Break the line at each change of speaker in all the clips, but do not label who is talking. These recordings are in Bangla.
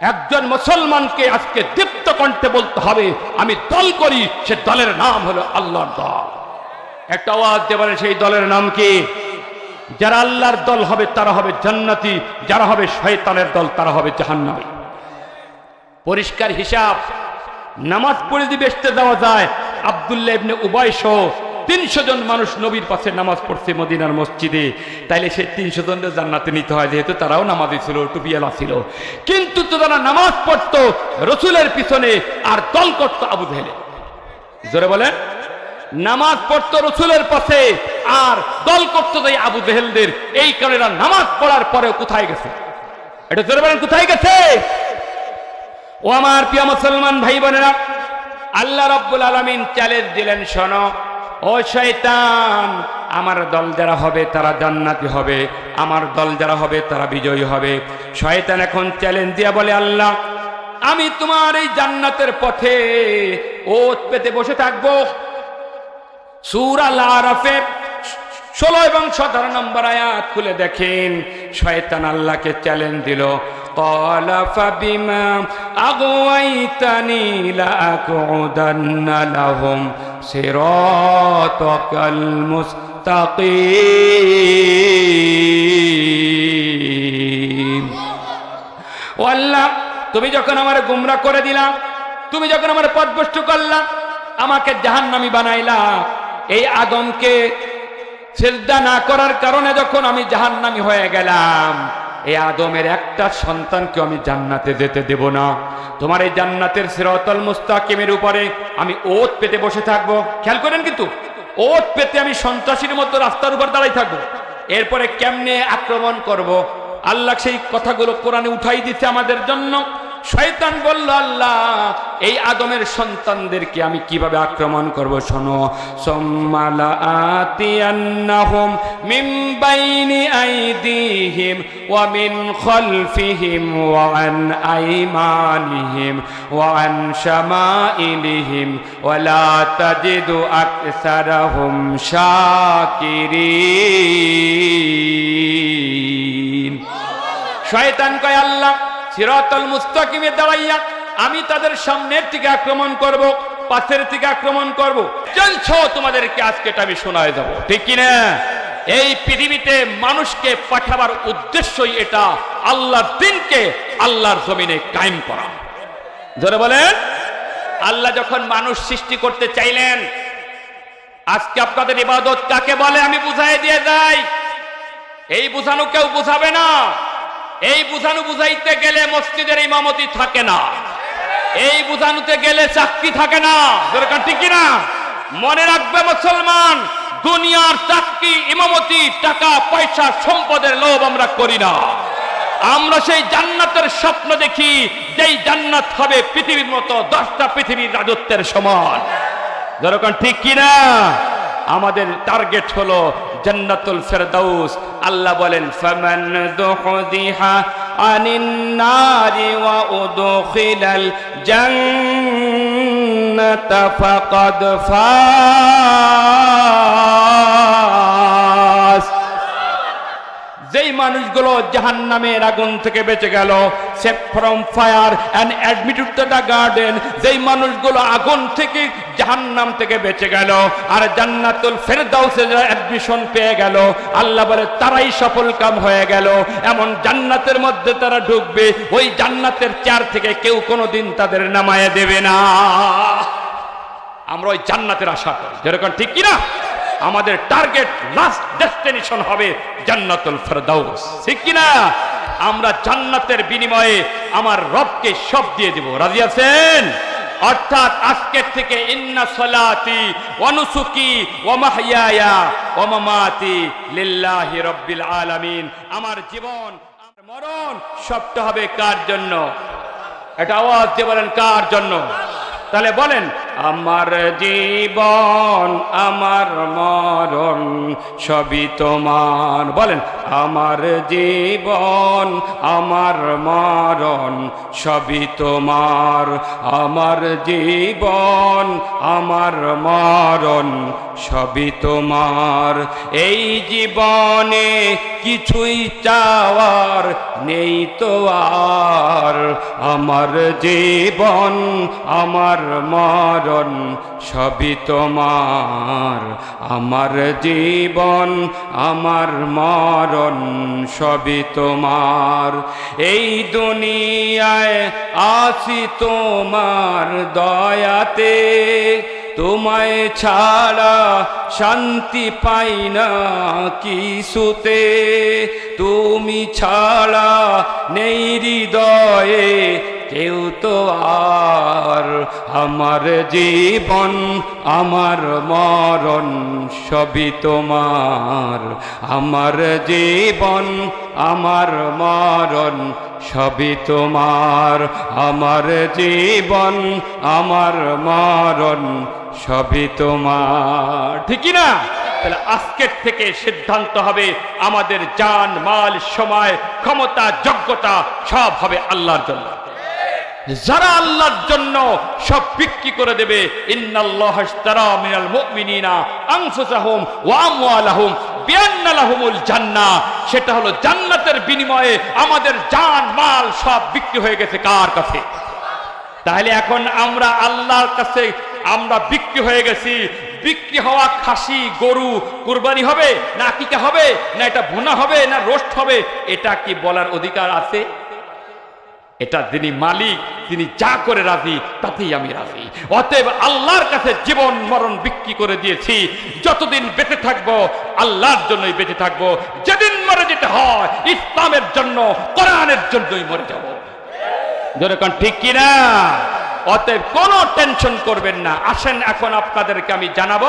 একজন মুসলমানকে আজকে দীপ্ত কণ্ঠে বলতে হবে, আমি দল করি, সে দলের নাম হলো আল্লাহর দল। একটা আওয়াজ দেবেন সেই দলের নাম কি? যারা আল্লাহর দল হবে, তারা হবে জান্নাতি, যারা হবে শয়তানের দল, তারা হবে জাহান্নামী। পরিষ্কার হিসাব, নামাজ পড়ে যদি বেসতে দেওয়া যায়, আবদুল্লাহ ইবনে উবাই সহ তিনশো জন মানুষ নবীর পাশে নামাজ পড়ছে মদিনার মসজিদে। তাইলে সেই তিনশো জনের জান্নাতে নিতে হয়, যেহেতু তারাও নামাজি ছিল টুপিয়ালা ছিল। কিন্তু তো তারা নামাজ পড়তো, রসুলের পিছনে আর দল করত আবু জেহেলে। জোরে বলেন। নামাজ পড়তো রসুলের পাশে, আর দল করতো তাই আবু জেহেলদের। এই কারণে নামাজ পড়ার পরে কোথায় গেছে? এটা জোরে বলেন, কোথায় গেছে? ও আমার প্রিয় মুসলমান ভাই বোনেরা আল্লাহ রব্বুল আলমিন চ্যালেঞ্জ দিলেন, শোনো। ও শয়তান, আমার দল যারা হবে তারা জান্নাতি হবে, আমার দল যারা হবে তারা বিজয়ী হবে। শয়তান এখন চ্যালেঞ্জ দিয়া বলে, আল্লাহ, আমি তোমার এই জান্নাতের পথে ওত পেতে বসে থাকব। সুর আল্লাহ আরাফে ষোলো এবং সতেরো নম্বর আয়াত খুলে দেখেন, শয়তান আল্লাহকে চ্যালেঞ্জ দিল। قال فبما أغويتني لأقعدن لهم صراطك المستقيم ও আল্লাহ তুমি যখন আমার গুমরা করে দিলা তুমি যখন আমার পথভ্রষ্ট করলা আমাকে জাহান্নামি বানাইলা এই আদমকে সেজদা না করার কারণে যখন আমি জাহান্নামি হয়ে গেলাম এই আদমের একটা সন্তানকে আমি জান্নাতে যেতে দেব না। তোমার এই জান্নাতের সিরতল মুস্তাকিমের উপরে আমি ওত পেতে বসে থাকব। খেয়াল করেন কিন্তু, ওত পেতে আমি সন্ত্রাসীর মতো রাস্তার উপর দাঁড়াই থাকব। এরপরে কেমনে আক্রমণ করব। আল্লাহ সেই কথাগুলো কোরআনে উঠাই দিচ্ছে আমাদের জন্য। শয়তান বলল, আল্লাহ, এই আদমের সন্তানদেরকে আমি কীভাবে আক্রমণ করব শোনো? সোম্মালা আতিয়ান্নাহুম মিন বাইনি আইদিহিম ওয়া মিন খলফিহিম ওয়া আন আইমানিহিম ওয়া আন শামাইলিহিম ওয়া লা তাজিদু আকসারাহুম শাকিরিন। শয়তান কয়, আল্লাহ সিরাতাল মুস্তাকিমে দাঁড়াইয়া আমি তাদের সামনের দিকে আক্রমণ করব, পাশের দিকে আক্রমণ করব। চলছ তোমাদেরকে আজকে এটা আমি শোনায় যাব। ঠিক কি না? এই পৃথিবীতে মানুষকে পাঠাবার উদ্দেশ্যই এটা, আল্লাহর দিনকে আল্লাহর জমিনে কায়েম করা। ধরে বলেন। আল্লাহ যখন মানুষ সৃষ্টি করতে চাইলেন, আজকে আপনাদের ইবাদত কাকে বলে আমি বুঝাই দিয়ে যাই। এই বুঝানো কেউ বুঝাবে না। এই বুঝানো বুঝাইতে গেলে মসজিদের ইমামতি থাকে না। এই বুঝানোতে গেলে চাকরি থাকে না। দরকার ঠিক না মনে রাখবে মুসলমান, দুনিয়ার চাকরি, ইমামতি, টাকা, পয়সা, সম্পদের লোভ আমরা করি না। আমরা সেই জান্নাতের স্বপ্ন দেখি, যেই জান্নাত হবে পৃথিবীর মতো দশটা পৃথিবীর রাজত্বের সমান। দরকার ঠিক কিনা? আমাদের টার্গেট হলো জান্নাতুল ফেরদাউস। আল্লাহ বলেন, ফামান দুহদিহা আনিন নারি ওয়া উদখিলাল জান্নাতা ফাকাদ ফাস যেই মানুষগুলো জাহান নামের আগুন থেকে বেঁচে গেল safe from fire and admitted to the garden যেই মানুষগুলো আগুন থেকে জাহান্নাম থেকে বেঁচে গেল, আর জান্নাতুল ফেরদাউসে যারা অ্যাডমিশন পেয়ে গেল, আল্লাহ বলে, তারাই সফল কাম হয়ে গেল। এমন জান্নাতের মধ্যে তারা ঢুকবে, ওই জান্নাতের চার থেকে কেউ কোনোদিন তাদের নামায় দেবে না। আমরা ওই জান্নাতের আশা করি। যেরকম ঠিক কিনা? আমাদের টার্গেট লাস্ট ডেস্টিনেশন হবে জান্নাতুল ফেরদাউস। ঠিক কিনা? আমরা জান্নাতের বিনিময়ে আমার রবকে সব দিয়ে দিব। রাজি আছেন? অর্থাৎ আজকের থেকে ইন্না সলাতি অনুসুকি ওমাহিয়া ওমামাতি লিল্লাহি রব্বিল আলামিন। আমার জীবন, আমার মরণ সবটা হবে কার জন্য? এটা আওয়াজ দিয়ে বলেন, কার জন্য? তাহলে বলেন আমার জীবন, আমার মরণ, সবই তোমার। বলেন, আমার জীবন, আমার মরণ, সবই তোমার। আমার জীবন, আমার মরণ, সবই তোমার। এই জীবনে কিছুই চাওয়ার নেই তো আর। আমার জীবন, আমার মরণ সবই তোমার। আমার জীবন, আমার মরণ সবই তোমার। এই দুনিয়ায় আসি তোমার দয়াতে। তোমায় ছাড়া শান্তি পাই না কিছুতে। তুমি ছাড়া নেই হৃদয়ে কেউ তো আর আমার জীবন, আমার মরণ সবই তোমার। আমার জীবন, আমার মরণ সবই তোমার। আমার জীবন, আমার মরণ সবই তোমার। ঠিকই না? তাহলে আজকের থেকে সিদ্ধান্ত হবে, আমাদের জান, মাল, সময়, ক্ষমতা, যোগ্যতা সব হবে আল্লাহর জন্য। যারা আল্লাহর জন্য সব বিক্রি করে দেবে সেটা হলো জান্নাতের বিনিময়ে আমাদের জান, মাল সব বিক্রি হয়ে গেছে কার কাছে? তাহলে এখন আমরা আল্লাহর কাছে আমরা বিক্রি হয়ে গেছি। বিক্রি হওয়া খাসি, গরু কুরবানি হবে না আকিকা হবে, না এটা ভুনা হবে, না রোস্ট হবে, এটা কি বলার অধিকার আছে? এটা যিনি মালিক, তিনি যা করে রাজি, তাতেই আমি রাজি। অতএব আল্লাহর কাছে জীবন, মরণ বিক্রি করে দিয়েছি। যতদিন বেঁচে থাকব, আল্লাহর জন্যই বেঁচে থাকব। যেদিন মরে যেতে হয়, ইসলামের জন্য, কোরআনের জন্যই মরে যাব। যেরকম ঠিক কিনা? অতএব কোনো টেনশন করবেন না। আসেন এখন আপনাদেরকে আমি জানাব,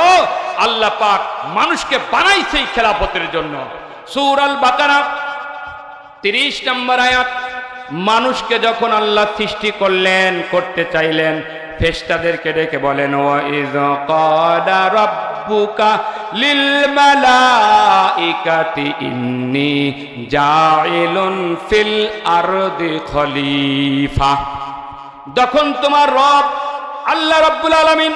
আল্লাহ পাক মানুষকে বানাইছে এই খেলাপথের জন্য। সুর আল বাকারা তিরিশ নম্বর আয়াত। মানুষকে যখন আল্লাহ সৃষ্টি করলেন, করতে চাইলেন ফেস্টাদেরকে ডেকে বলেন, ও ইজ ফিল আরদি খলিফা। যখন তোমার রব আল্লাহ রব্বুল আলামিন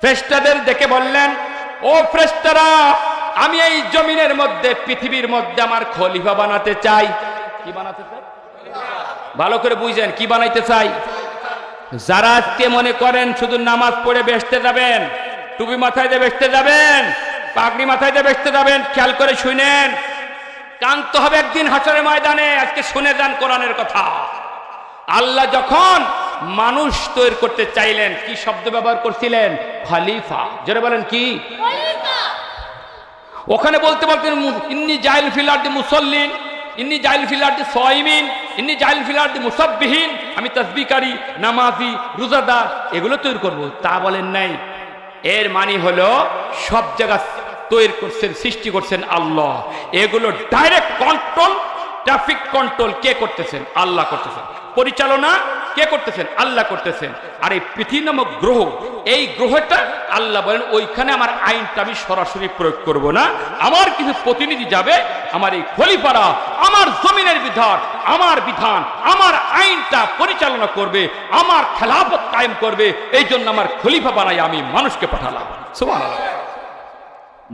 ফ্রেস্টাদের দেখে বললেন, ও ফ্রেস্টারা আমি এই জমিনের মধ্যে, পৃথিবীর মধ্যে আমার খলিফা বানাতে চাই। কি বানাতে চাই? ভালো করে বুঝেন কি বানাইতে চাই? যারা আজকে মনে করেন শুধু নামাজ পড়ে বেসতে যাবেন টুপি মাথায় দিয়ে বেসতে যাবেন পাগড়ি মাথায় দিয়ে বেসতে যাবেন খেয়াল করে শুনেন কান্ত হবে একদিন হাসরের ময়দানে আজকে শুনে যান কোরআনের কথা। আল্লাহ যখন মানুষ তৈরি করতে চাইলেন কি শব্দ ব্যবহার করছিলেন? খলিফা। যারা বলেন কি? ওখানে বলতে বলতেন ইন্নি জাইল ফিলার্দি মুসল্লিন ইন্নি জাইল ফিলার্দি সয়মিন ইন্নি জাইল ফিলার্দি মুসাব্বিহীন। আমি তসবিকারী, নামাজি রোজাদার এগুলো তৈরি করব। তা বলেন নাই। এর মানে হলো সব জায়গা তৈরি করছেন, সৃষ্টি করছেন আল্লাহ। এগুলো ডাইরেক্ট কন্ট্রোল ট্রাফিক কন্ট্রোল কে করতেছেন? আল্লাহ করতেছেন। পরিচালনা কে করতেছেন? আল্লাহ করতেছেন। আর এই পৃথিবী নামক গ্রহ, এই গ্রহটা আল্লাহ বলেন, ওইখানে আমার আইনটা আমি সরাসরি প্রয়োগ করব না। আমার কিছু প্রতিনিধি যাবে, আমার এই খলিফারা, আমার জমিনের বিধান, আমার বিধান, আমার আইনটা পরিচালনা করবে, আমার খেলাফত কায়েম করবে এই জন্য আমার খলিফা বানাই আমি মানুষকে পাঠালাম।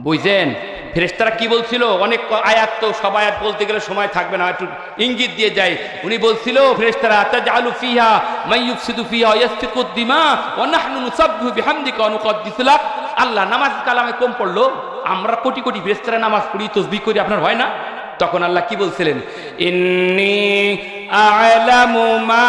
বুঝছেন? ফেরেশতারা কি বলছিল? অনেক আয়াত তো, সব আয়াত বলতে গেলে সময় থাকবে না, একটু ইঙ্গিত দিয়ে যায় উনি বলছিল তাজআলু ফিহা আল্লাহ নামাজ কালামে কম পড়ল, আমরা কোটি কোটি ফেরেশতারা নামাজ পড়ি, তসবিহ করি, আপনার হয় না? তখন আল্লাহ কি বলছিলেন? ইন্নি মা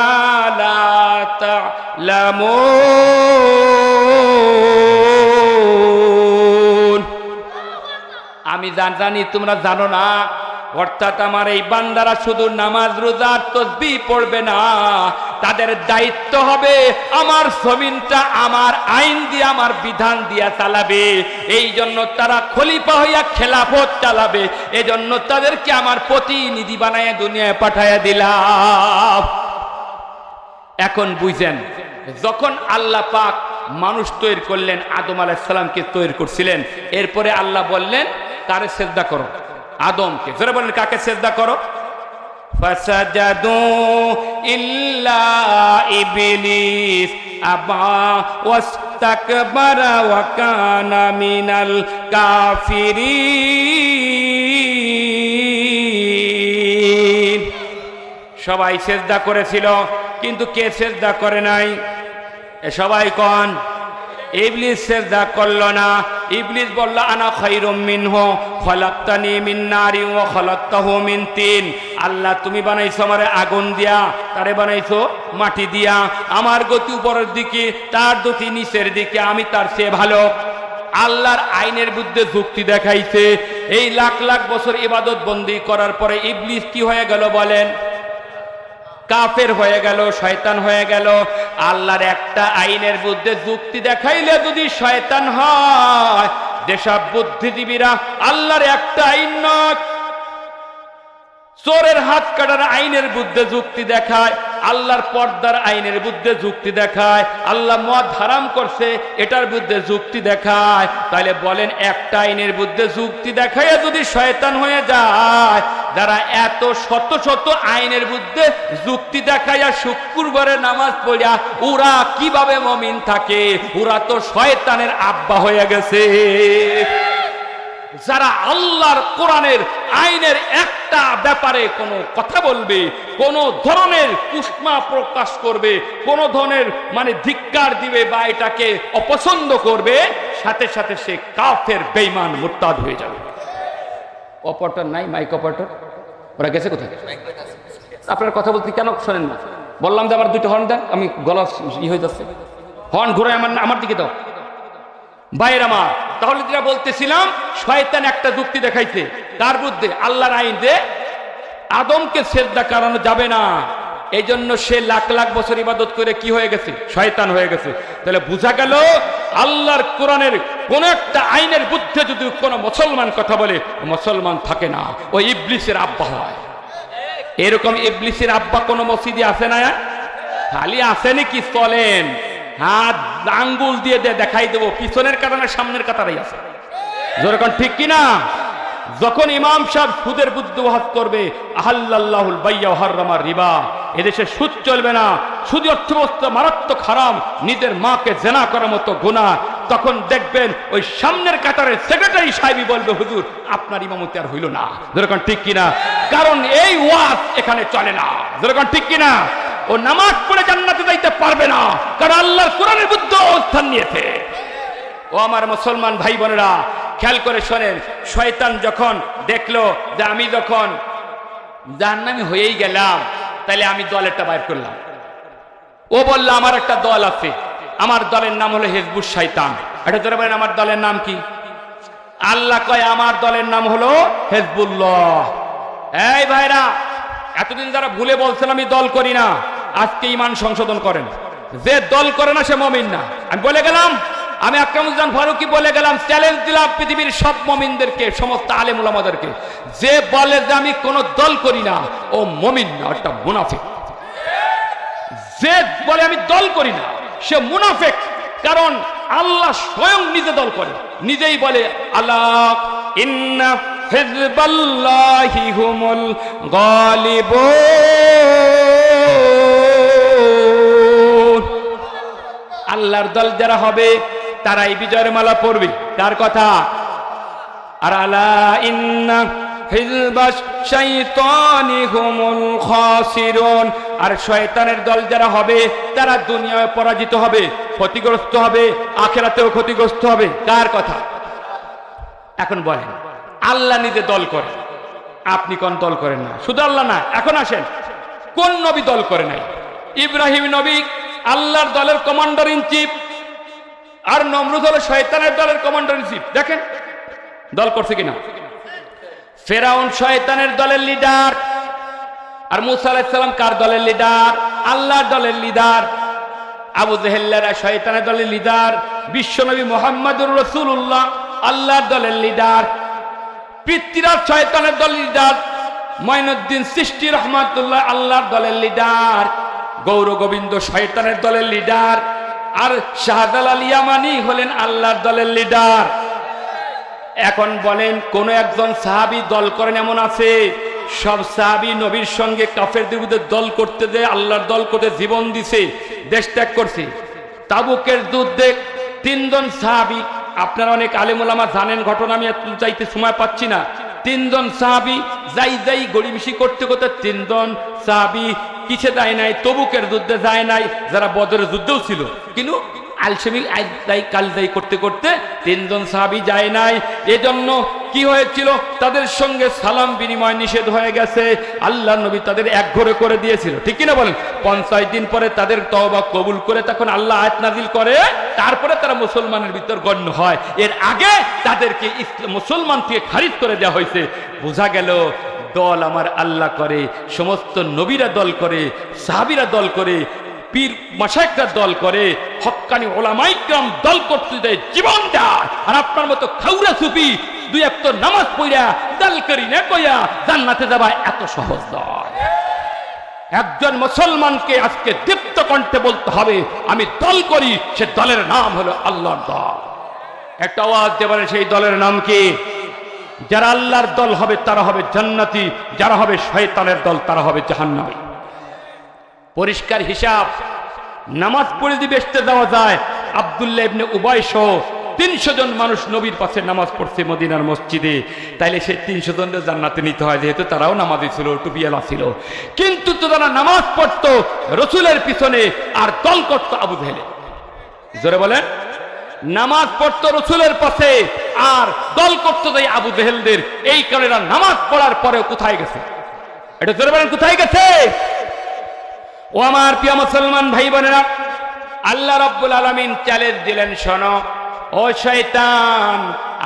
আমি জান তোমরা জানো না। অর্থাৎ আমার এই বান্দারা শুধু নামাজ রোজার তসবি পড়বে না। তাদের দায়িত্ব হবে আমার জমিনটা, আমার আইন দিয়ে, আমার বিধান দিয়া চালাবে। এই জন্য তারা খলিফা হইয়া খেলাফত চালাবে। এজন্য তাদেরকে আমার প্রতিনিধি বানায় দুনিয়ায় পাঠাইয়া দিলাম। এখন বুঝেন, যখন আল্লাহ পাক মানুষ তৈরি করলেন, আদম আলাইসাল্লামকে তৈরি করছিলেন, এরপরে আল্লাহ বললেন কারে সেজদা করো? আদমকে। জোরে বলেন, কাকে সেজদা করো? কানা মিনাল কাফিরিন। সবাই সেজদা করেছিল, কিন্তু কে সেজদা করে নাই? সবাই কন? ইবলিস সেজদা করল না, ইবলিস বলল, আনা খাইরুম মিনহু, খলাক্তানি মিন নারি ওয়া খলাক্তাহু মিন তিন। আল্লাহ, তুমি বানাইছো আমারে আগুন দিয়া, তারে বানাইছো মাটি দিয়া। আমার গতি উপরের দিকে, তার গতি নিচের দিকে, আমি তার চেয়ে ভালো। আল্লাহর আইনের বিরুদ্ধে যুক্তি দেখাইছে। এই লাখ লাখ বছর ইবাদত বন্দি করার পরে ইবলিস কি হয়ে গেল বলেন? কাফের হয়ে গেল, শয়তান হয়ে গেল। আল্লাহর একটা আইনের বিরুদ্ধে যুক্তি দেখাইলে যদি শয়তান হয় যেসব বুদ্ধিজীবীরা আল্লাহর একটা আইন নয় চোরের হাত কাটার আইনের বুদ্ধে যুক্তি দেখায়, আল্লাহর পর্দার আইনের বুদ্ধে যুক্তি দেখায়, আল্লাহ মদ হারাম করছে, এটার বুদ্ধে যুক্তি দেখায়। তাহলে বলেন, একটা আইনের বুদ্ধে যুক্তি দেখাইয়া যদি শয়তান হয়ে যায়, যারা এত শত শত আইনের বুদ্ধে যুক্তি দেখাইয়া শুক্রবারে নামাজ পড়িয়া, ওরা কীভাবে মমিন থাকে? ওরা তো শয়তানের আব্বা হয়ে গেছে। যারা আল্লাহর কোরআনের আইনের একটা ব্যাপারে কোনো কথা বলবে, কোন ধরনের কুষ্মা প্রকাশ করবে, কোন ধরনের মানে ধিক্কার দিবে বা এটাকে অপছন্দ করবে, সাথে সাথে সে কাফের বেইমান মুরতাদ হয়ে যাবে। অপারেটর নাই, মাইক অপারেটর? ওরা গেছে কোথায়? আপনার কথা বলতে কেন শোনেন না? বললাম যে আমার দুটো হর্ন দেন, আমি গলা ই হয়ে যাচ্ছে। হর্ন ঘুরে আমার আমার দিকে দাও। বাইর আমার, তাহলে যেটা বলতেছিলাম, শয়তান একটা যুক্তি দেখাইছে। তার বুদ্ধে আল্লাহর আইন যে আদমকে শ্রদ্ধা কারানো যাবে না। এই জন্য সে লাখ লাখ বছর ইবাদত করে কি হয়ে গেছে? শয়তান হয়ে গেছে। তাহলে বোঝা গেল, আল্লাহর কোরআনের কোন একটা আইনের বুদ্ধে যদি কোনো মুসলমান কথা বলে, মুসলমান থাকে না। ওই ইবলিসের আব্বা হয়। এরকম ইবলিসের আব্বা কোনো মসজিদে আসে না? খালি আসেনি কি চলেন? হাত আঙ্গুল দিয়ে দেখাই দেবো। পিছনের কারণে সামনের কাতারাই আছে। যেরকম ঠিক কিনা? যখন ইমাম সাহেব সুদের বুদ্ধ হাত করবে আহাল্লাহুল বাইয়া হাররামার রিবা। এদেশে সুদ চলবে না। সুদ অর্থবস্ত্র মারাত্মক হারাম। নিজের মাকে জেনা করার মতো গুণা তখন দেখবেন ওই সামনের কাতারের সেক্রেটারি সাহেবই বলবে, হুজুর, আপনার ইমামতি আর হইল না। যেরকম ঠিক কিনা? কারণ এই ওয়াজ এখানে চলে না। যেরকম ঠিক কিনা? ও নামাজ পড়ে জান্নাতে যাইতে পারবে না, কারণ আল্লাহর কোরআনের বুদ্ধ অবস্থান নিয়েছে। ও আমার মুসলমান ভাই বোনেরা, খেয়াল করে শোনেন, শয়তান যখন দেখল যে আমি যখন জাহান্নামি হয়েই গেলাম তাহলে আমি দলেরটা বাইর করলাম। ও বলল, আমার একটা দল আছে, আমার দলের নাম হলো হেজবুর শয়তান। এটা ধরে বলেন, আমার দলের নাম কি? আল্লাহ কয়, আমার দলের নাম হলো হেজবুল্লাহ। এই ভাইরা, এতদিন যারা ভুলে বলছেন, আমি দল করি না। আজকে ইমান সংশোধন করেন। যে দল করে না সে মমিন না। আমি বলে গেলাম, আমি আকরামুজ্জান ফারুকি বলে গেলাম চ্যালেঞ্জ দিলাম পৃথিবীর সব মমিনদেরকে, সমস্ত আলেম ওলামাদেরকে যে বলে যে আমি কোনো দল করি না, ও মমিন না, একটা মুনাফিক। যে বলে আমি দল করি না, সে মুনাফেক। কারণ আল্লাহ স্বয়ং নিজে দল করে। নিজেই বলে, আল্লাহ, ইন্না আল্লাহর দল যারা হবে, তারাই বিজয়ের মালা পড়বে কার কথা? আর আলা ইন্না আর শয়তানের দল যারা হবে, তারা দুনিয়ায় পরাজিত হবে, ক্ষতিগ্রস্ত হবে, আখেরাতেও ক্ষতিগ্রস্ত হবে। কার কথা? এখন বলেন, আল্লাহ নিজে দল করে। আপনি কোন দল করেন না? শুধু আল্লাহ না, এখন আসেন। কোন নবী দল করে নাই? ইব্রাহিম নবী আল্লাহর দলের কমান্ডার ইন চিফ আর নমরুদ হলো শয়তানের দলের কমান্ডার ইন চিফ দেখেন, দল করছে কিনা? ফেরাউন শয়তানের দলের লিডার আর মুসা আলাইসাল্লাম কার দলের লিডার আল্লাহর দলের লিডার আবু জেহেল্লারা শয়তানের দলের লিডার বিশ্বনবী মোহাম্মদুর রসুল্লাহ আল্লাহর দলের লিডার পৃথ্বীরাজ শয়তানের দলের লিডার মঈনুদ্দিন সৃষ্টি রহমাতুল্লাহ, আল্লাহর দলের লিডার গৌর গোবিন্দ শয়তানের দলের লিডার আর শাহজালাল ইয়ামানি হলেন আল্লাহর দলের লিডার। এখন বলেন, কোন একজন সাহাবি দল করেন এমন আছে? সব সাহাবি নবীর সঙ্গে কাফের বিরুদ্ধে দল করতে যে আল্লাহর দল করতে জীবন দিছে, দেশ ত্যাগ করছে। তাবুকের যুদ্ধে তিনজন সাহাবি, আপনারা অনেক আলেমুলামা জানেন, ঘটনা আমি চাইতে সময় পাচ্ছি না। তিনজন সাহাবি যাই যাই গড়িমিশি করতে করতে তিনজন সাহাবি কিসে যায় নাই, তবুকের যুদ্ধে যায় নাই, যারা বদরের যুদ্ধেও ছিল। কিন্তু আলসেমি দাই কাল দাই করতে করতে তিনজন সাহাবি যায় নাই। এজন্য কি হয়েছিল? তাদের সঙ্গে সালাম বিনিময় নিষেধ হয়ে গেছে। আল্লাহ নবী তাদের এক ঘরে করে দিয়েছিল। ঠিক কিনা বলেন? পঞ্চাশ দিন পরে তাদের তওবা কবুল করে তখন আল্লাহ আয়াত নাজিল করে। তারপরে তারা মুসলমানের ভিতর গণ্য হয়। এর আগে তাদেরকে মুসলমান থেকে খারিজ করে দেওয়া হয়েছে। বোঝা গেল দল আমার আল্লাহ করে, সমস্ত নবীরা দল করে, সাহাবিরা দল করে পীর মাসায়করা দল করে হক্কানি ওলামাইকরাম দল করতে দেয় জীবন আর আপনার মতো খাউরা সুপি দুই একটা নামাজ পড়া, দল করি না কইয়া জান্নাতে যাবা এত সহজ নয়। একজন মুসলমানকে আজকে দীপ্ত কণ্ঠে বলতে হবে, আমি দল করি, সে দলের নাম হলো আল্লাহর দল। একটা আওয়াজ দেবেন সেই দলের নাম কি? যারা আল্লাহর দল হবে, তারা হবে জান্নাতি, যারা হবে শয়তানের দল, তারা হবে জাহান্নামী। পরিষ্কার হিসাব। নামাজ পড়ে যদি বেসতে দেওয়া যায়, আবদুল্লাহ ইবনে উবাই সহ তিনশো জন মানুষ নবীর পাশে নামাজ পড়ছে মদিনার মসজিদে। তাইলে সেই তিনশো জনের জান্নাতে নিতে হয়, যেহেতু তারাও নামাজি ছিল টুপিয়ালা ছিল। কিন্তু তো তারা নামাজ পড়তো, রসুলের পিছনে আর দল করত আবু জেহেলে। জোরে বলেন। নামাজ পড়তো রসুলের পাশে, আর দল করতো তাই আবু জেহেলদের। এই কারণে নামাজ পড়ার পরেও কোথায় গেছে? এটা জোরে বলেন, কোথায় গেছে? ও আমার প্রিয় মুসলমান ভাই বোনেরা আল্লাহ রব্বুল আলমিন চ্যালেঞ্জ দিলেন, শোনো, ও শয়তান,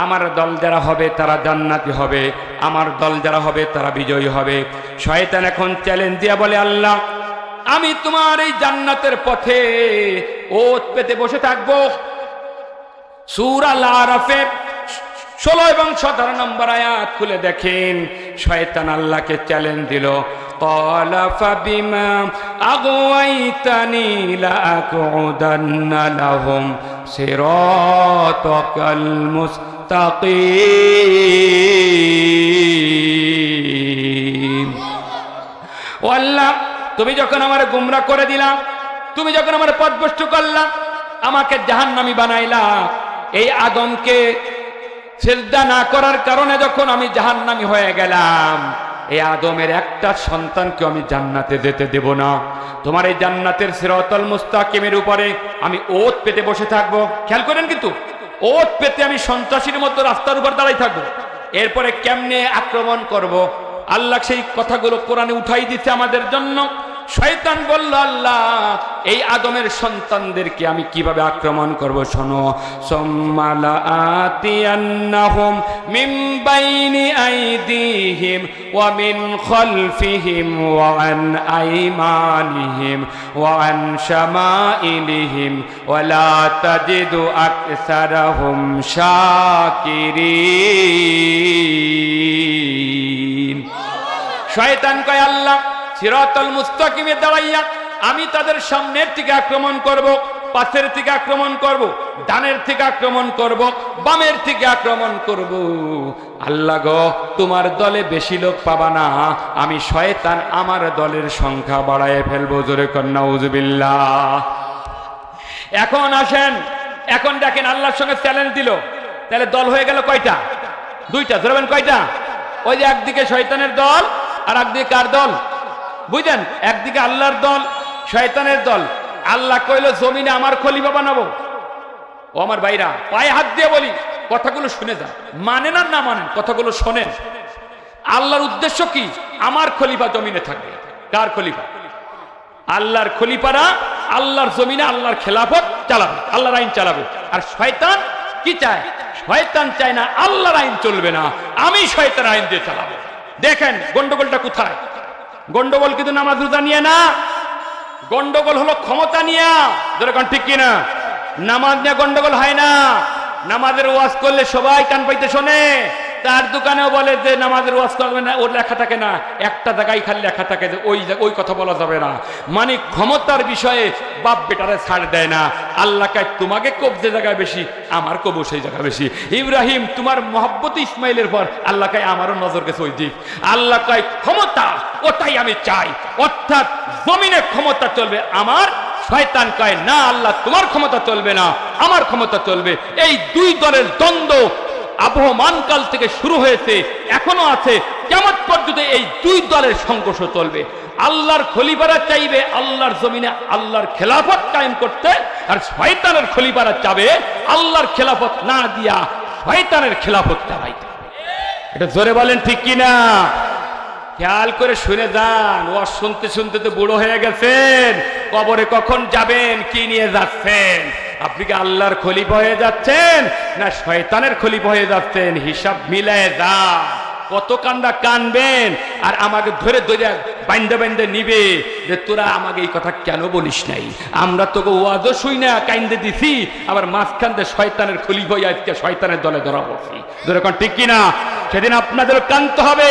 আমার দল যারা হবে তারা জান্নাতি হবে, আমার দল যারা হবে তারা বিজয়ী হবে। শয়তান এখন চ্যালেঞ্জ দিয়া বলে, আল্লাহ, আমি তোমার এই জান্নাতের পথে ওত পেতে বসে থাকব। সুর আল্লাহ আরাফে ষোলো এবং সতেরো নম্বর আয়াত খুলে দেখেন শয়তান আল্লাহকে চ্যালেঞ্জ দিল قال فبما أغويتني لأقعدن لهم صراطك المستقيم ও আল্লাহ তুমি যখন আমার গুমরা করে দিলা তুমি যখন আমার পথভ্রষ্ট করলা আমাকে জাহান্নামি বানাইলা এই আদমকে সেজদা না করার কারণে যখন আমি জাহান্নামি হয়ে গেলাম, এই আদমের একটা সন্তানকে আমি জান্নাতে যেতে দেব না। তোমার এই জান্নাতের সিরতল মুস্তাকিমের উপরে আমি ওত পেতে বসে থাকব। খেয়াল করেন কিন্তু, ওত পেতে আমি সন্ত্রাসীর মতো রাস্তার উপর দাঁড়াই থাকব। এরপরে কেমনে আক্রমণ করব। আল্লাহ সেই কথাগুলো কোরআনে উঠাই দিচ্ছে আমাদের জন্য। শয়তান বলল, আল্লাহ, এই আদমের সন্তানদেরকে আমি কীভাবে আক্রমণ করব শোনো? সোম্মালা আতিয়ান্নাহুম মিন বাইনি আইদিহিম ওয়া মিন খলফিহিম ওয়া আন আইমানিহিম ওয়া আন শামাইলিহিম ওয়া লা তাজিদু আকসারাহুম শাকিরিন। শয়তান কয়, আল্লাহ সিরাতাল মুস্তাকিমে দাঁড়াইয়া আমি তাদের সামনের থেকে আক্রমণ করব, পাশের থেকে আক্রমণ করব, ডানের থেকে আক্রমণ করব, বামের থেকে আক্রমণ করব। আল্লাহ গো, তোমার দলে বেশি লোক পাবা না, আমি শয়তান আমার দলের সংখ্যা বাড়ায় ফেলব, জোরে কন্যা উজবিল্লাহ এখন আসেন, এখন দেখেন আল্লাহর সঙ্গে চ্যালেঞ্জ দিল। তাহলে দল হয়ে গেল কয়টা? দুইটা ধরবেন কয়টা? ওই যে একদিকে শয়তানের দল, আর একদিকে কার দল? বুঝলেন? একদিকে আল্লাহর দল, শয়তানের দল। আল্লাহ কইল, জমিনে আমার খলিফা বানাবো। ও আমার ভাইরা, পায়ে হাত দিয়ে বলি, কথাগুলো শুনে যান। মানে না না মানেন, কথাগুলো শোনেন। আল্লাহর উদ্দেশ্য কি? আমার খলিফা জমিনে থাকবে। কার খলিফা? আল্লাহর খলিফারা আল্লাহর জমিনে আল্লাহর খেলাফত চালাবে, আল্লাহর আইন চালাবে। আর শয়তান কি চায়? শয়তান চায় না, আল্লাহর আইন চলবে না। আমি শয়তান আইন দিয়ে চালাবো। দেখেন, গন্ডগোলটা কোথায়? গন্ডগোল কিন্তু নামাজ রোজা নিয়ে না। গন্ডগোল হলো ক্ষমতা নিয়ে। যেরকম ঠিক কিনা? নামাজ নিয়ে গন্ডগোল হয় না। নামাজের ওয়াজ করলে সবাই কান পাইতে শোনে। তার দোকানেও বলে যে নামাজের ওয়াজ করবে না, ওর লেখা থাকে না। একটা জায়গায় খালি লেখা থাকে যে ওই ওই কথা বলা যাবে না। মানে ক্ষমতার বিষয়ে বাপ বেটারে ছাড় দেয় না। আল্লাহ কায়, তোমাকে কব যে বেশি, আমার কব সেই জায়গা বেশি। ইব্রাহিম, তোমার মহব্বত ইসমাইলের পর আল্লাহ কায়, আমারও নজর গেছে ওই দিক। আল্লাহ কায়, ক্ষমতা, ওটাই আমি চাই। অর্থাৎ জমিনে ক্ষমতা চলবে, আমার শয়তান কয়, না আল্লাহ, তোমার ক্ষমতা চলবে না, আমার ক্ষমতা চলবে। এই দুই দলের দ্বন্দ্ব আবহমান কাল থেকে শুরু হয়েছে, এখনও আছে। কেমন পর্যন্ত এই দুই দলের সংঘর্ষ চলবে? আল্লাহর খলিফারা চাইবে আল্লাহর জমিনে আল্লাহর খেলাফত কায়েম করতে, আর শয়তানের খলিফারা চাবে আল্লাহর খেলাফত না দিয়া শয়তানের খেলাফত চালাইতে। এটা জোরে বলেন ঠিক কিনা? খেয়াল করে শুনে যান। ও শুনতে শুনতে তো বুড়ো হয়ে গেছেন। কবরে কখন যাবেন, কি নিয়ে যাচ্ছেন? আপনি কি আল্লাহর খলিফা হয়ে যাচ্ছেন? না, শয়তানের খলিফা হয়ে যাচ্ছেন। হিসাব মিলায় যান কত কান্দা কানবেন? আর আমাকে ধরে ধরে বাইন্দে বাইন্দে নিবে যে তোরা আমাকে এই কথা কেন বলিস নাই? আমরা তোকে ওয়াজও শুই না, কাইন্দে দিছি। আবার মাঝখান দিয়ে শয়তানের খলি হয়ে আজকে শয়তানের দলে ধরা পড়ছি। যেরকম ঠিক কিনা? সেদিন আপনাদেরও কানতে হবে,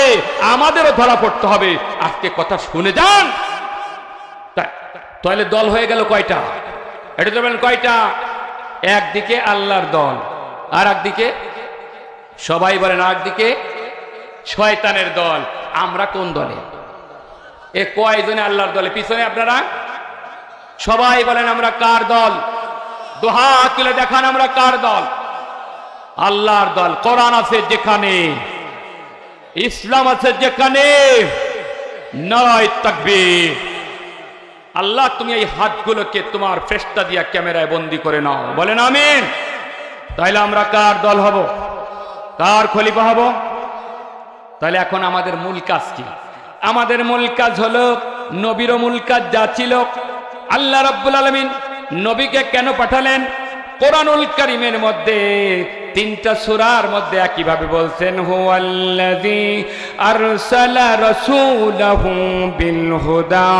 আমাদেরও ধরা পড়তে হবে। আজকে কথা শুনে যান। তাহলে দল হয়ে গেল কয়টা? এটা বলেন কয়টা? একদিকে আল্লাহর দল আর একদিকে সবাই বলেন একদিকে শয়তানের দল। আমরা কোন দলে? এ কয়জনে আল্লাহর দলে? পিছনে আপনারা? সবাই বলেন আমরা কার দল? দোহা তুলে দেখান আমরা কার দল? আল্লাহর দল, কোরআন আছে যেখানে, ইসলাম আছে যেখানে, নয় থাকবে আল্লাহ, তুমি এই হাতগুলোকে তোমার ফেস্তা দিয়া ক্যামেরায় বন্দি করে নাও। বলেন আমিন। তাইলে আমরা কার দল হব? কার খলিফা হব? তাহলে এখন আমাদের মূল কাজ কি? আমাদের মূল কাজ হলো নবীর মূল কাজ যা ছিল। আল্লাহ রাব্বুল আলমিন নবীকে কেন পাঠালেন? কোরআনুল করিমের মধ্যে তিনটা সুরার মধ্যে একইভাবে বলছেন, হুয়াল্লাযী আরসালা বিল হুদা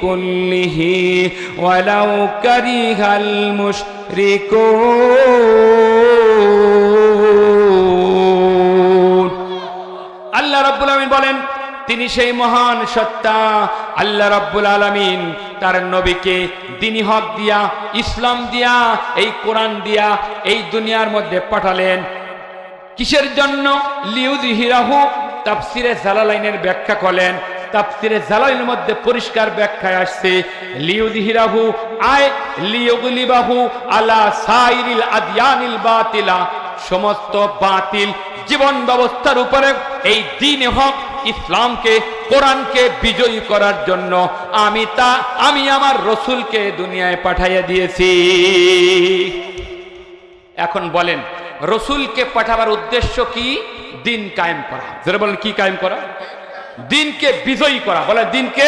কুল্লিহি ওয়ালাউ আল্লাহ রাব্বুল আলামিন বলেন তিনি সেই মহান সত্তা আল্লাহ রাব্বুল আলামিন তার নবীকে দিনী হক দিয়া, ইসলাম দিয়া, এই কোরআন দিয়া, এই দুনিয়ার মধ্যে পাঠালেন। কিসের জন্য? লিউদিহিরাহু তাফসিরে জালালাইনের ব্যাখ্যা করলেন। তাফসিরে জালালাইনের মধ্যে পরিষ্কার ব্যাখ্যায় আসছে লিউদিহিরাহু আয় লিউগলিবাহু আলা সাইরিল আদিয়ানিল বাতিলা। সমস্ত বাতিল জীবন ব্যবস্থার উপরে এই দিন হক ইসলামকে, কোরআনকে বিজয়ী করার জন্য আমি তা, আমি আমার রসুলকে দুনিয়ায় পাঠাইয়া দিয়েছি। এখন বলেন, রসুলকে পাঠাবার উদ্দেশ্য কি? দিন কায়েম করা। যারা বলেন, কি কায়েম করা? দিনকে বিজয়ী করা। বলে দিনকে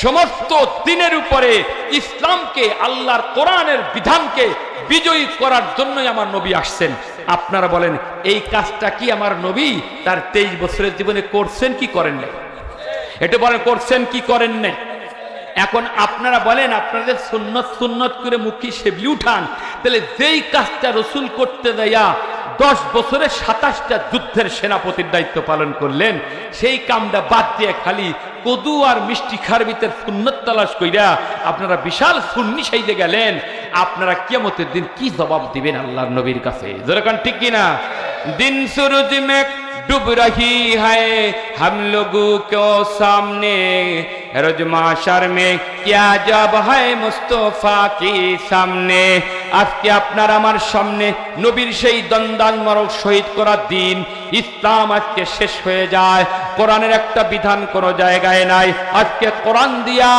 সমস্ত দিনের উপরে ইসলামকে, আল্লাহর কোরআনের বিধানকে বিজয়ী করার জন্যই আমার নবী আসছেন। আপনারা বলেন, এই কাজটা কি আমার নবী তার তেইশ বছরের জীবনে করছেন, কি করেন নাই? এটা বলেন, করছেন, কি করেন নাই? এখন আপনারা বলেন, আপনাদের সুন্নত সুন্নত করে মুখী সেবলি উঠান, তাহলে যেই কাজটা রসুল করতে দেয়া দশ বছরে সাতাশটা যুদ্ধের সেনাপতির দায়িত্ব পালন করলেন, সেই কামটা বাদ দিয়ে খালি কদু আর মিষ্টি খার ভিতর সুন্নত তালাশ কইরা আপনারা বিশাল সুন্নি সাইজে গেলেন, আপনারা কেমতের দিন কি জবাব দিবেন আল্লাহর নবীর কাছে? যেরকম ঠিক কিনা? দিন মে ডুব রহি হায়, হাম লোগো কেউ সামনে रोज माशर में क्या जब है मुस्तफा की सामने আজকে আপনার আমার সামনে নবীর সেই দন্দান মরক শহীদ করার দিন ইসলাম আজকে শেষ হয়ে যায় কোরআনের একটা বিধান কোনো জায়গায় নাই আজকে কোরআন দিয়া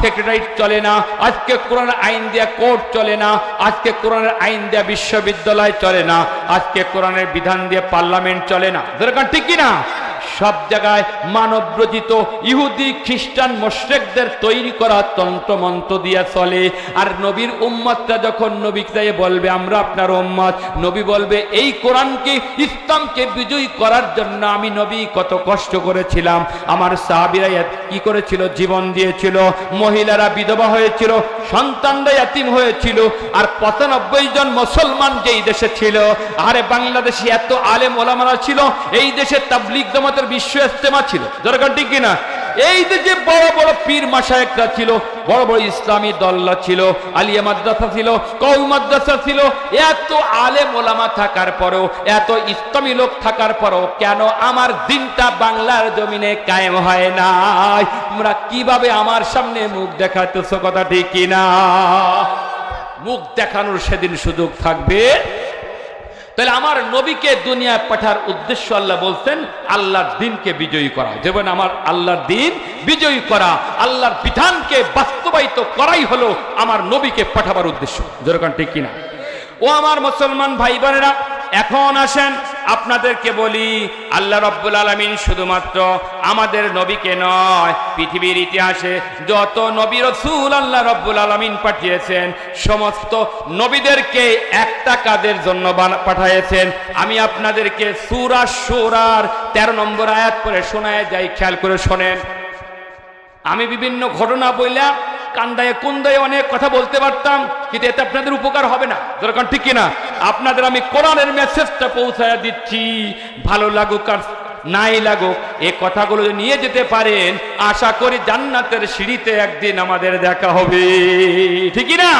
সেক্রেটারি চলে না আজকে কোরআন আইন দিয়া কোর্ট চলে না আজকে কোরআনের আইন দিয়া বিশ্ববিদ্যালয় চলে না আজকে কোরআনের বিধান দিয়ে পার্লামেন্ট চলে না দরকার ঠিক কিনা সব জায়গায় মানবরচিত ইহুদি, খ্রিস্টান মোশরেকদের তৈরি করা তন্ত্রমন্ত্র দিয়া চলে। আর নবীর উম্মতটা যখন নবী চাই বলবে, আমরা আপনার উম্মত। নবী বলবে, এই কোরআনকে, ইসলামকে বিজয়ী করার জন্য আমি নবী কত কষ্ট করেছিলাম। আমার সাহাবিরা কি করেছিল? জীবন দিয়েছিল, মহিলারা বিধবা হয়েছিল, সন্তানরা ইয়াতিম হয়েছিল, আর পঁচানব্বই জন মুসলমান যেই দেশে ছিল, আরে বাংলাদেশে এত আলেম ওলামারা ছিল, এই দেশে তাবলিগ জামাতের বিশ্ব ইস্তেমা ছিল। দরকার ঠিক কিনা? এই যে বড় বড় পীর মাসায়েকরা ছিল, বড় বড় ইসলামী দল্লা ছিল, আলিয়া মাদ্রাসা ছিল কৌ মাদ্রাসা ছিল, এত আলেম ওলামা থাকার পরেও, এত ইসলামী লোক থাকার পরেও কেন আমার দিনটা বাংলার জমিনে কায়েম হয় নাই? তোমরা কীভাবে আমার সামনে মুখ দেখাতেছ কথা ঠিক কিনা? মুখ দেখানোর সেদিন সুযোগ থাকবে। তাহলে আমার নবীকে দুনিয়ায় পাঠার উদ্দেশ্য আল্লাহ বলছেন, আল্লাহর দিনকে বিজয়ী করা। যেমন আমার আল্লাহর দিন বিজয়ী করা, আল্লাহর বিধানকে বাস্তবায়িত করাই হলো আমার নবীকে পাঠাবার উদ্দেশ্য। যেরকম ঠিক কিনা? ও আমার মুসলমান ভাই বোনেরা এখন আসেন আপনাদেরকে বলি, আল্লাহ রব্বুল আলমিন শুধুমাত্র আমাদের নবীকে নয়, পৃথিবীর ইতিহাসে যত নবী রসুল আল্লাহ রব্বুল আলমিন পাঠিয়েছেন, সমস্ত নবীদেরকে একটা কাজের জন্য পাঠিয়েছেন আমি আপনাদেরকে সুরা সুরার তেরো নম্বর আয়াত করে শোনায় যাই, খেয়াল করে শোনেন। আমি বিভিন্ন ঘটনা বইলাম কান্দায় কুন্দায় অনেক কথা বলতে পারতাম কিন্তু এতে আপনাদের উপকার হবে না দরকার ঠিক কিনা আপনাদের আমি কোরআনের মেসেজটা পৌঁছায় দিচ্ছি ভালো লাগুক আর নাই লাগুক এই কথাগুলো যদি নিয়ে যেতে পারেন আশা করি জান্নাতের সিঁড়িতে একদিন আমাদের দেখা হবে ঠিকই না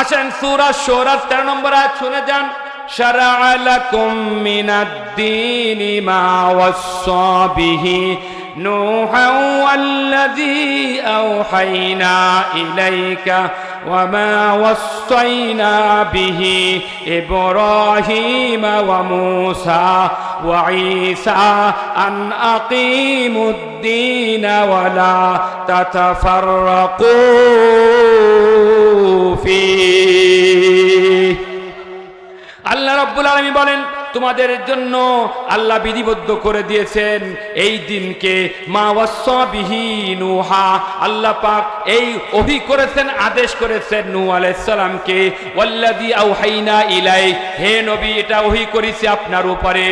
আসেন সুরা সোরা তেরো নম্বর আয়াত শুনে যান شرع لكم من الدين ما وصى به نوحا والذي أوحينا إليك وما وصينا به إبراهيم وموسى وعيسى أن أقيموا الدين ولا تتفرقوا فيه আল্লাহ রব্বুল আলমী বলেন তোমাদের জন্য আল্লাহ বিধিবদ্ধ করে দিয়েছেন এই দিনকে মা আল্লাহ পাক এই অভি করেছেন, আদেশ করেছেন নূ আলাইসালামকে হে নবী, এটা ওহি করেছি আপনার উপরে।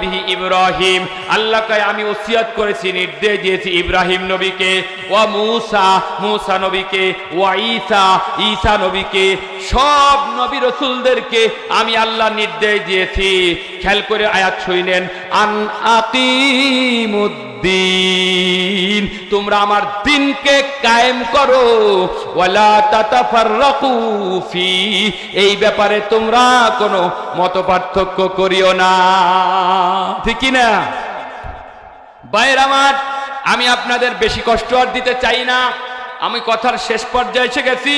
বিহি ইব্রাহিম। আল্লাহ কয় আমি ওসিয়াত করেছি, নির্দেশ দিয়েছি ইব্রাহিম নবীকে। ওয়া মূসা মূসা নবীকে। ওয়া ঈসা ঈসা নবীকে। সব নবী রসুলদেরকে আমি আল্লাহ নির্দেশ দিয়েছি খেয়াল করে আয়াত শুইলেন আন আকিমুদ্দিন তোমরা আমার দিনকে কায়েম করো। ওয়ালা তাতাফাররাকু ফি, এই ব্যাপারে তোমরা কোনো মত পার্থক্য করিও না। ঠিক না বাইর আমার, আমি আপনাদের বেশি কষ্ট আর দিতে চাই না। আমি কথার শেষ পর্যায়ে এসে গেছি।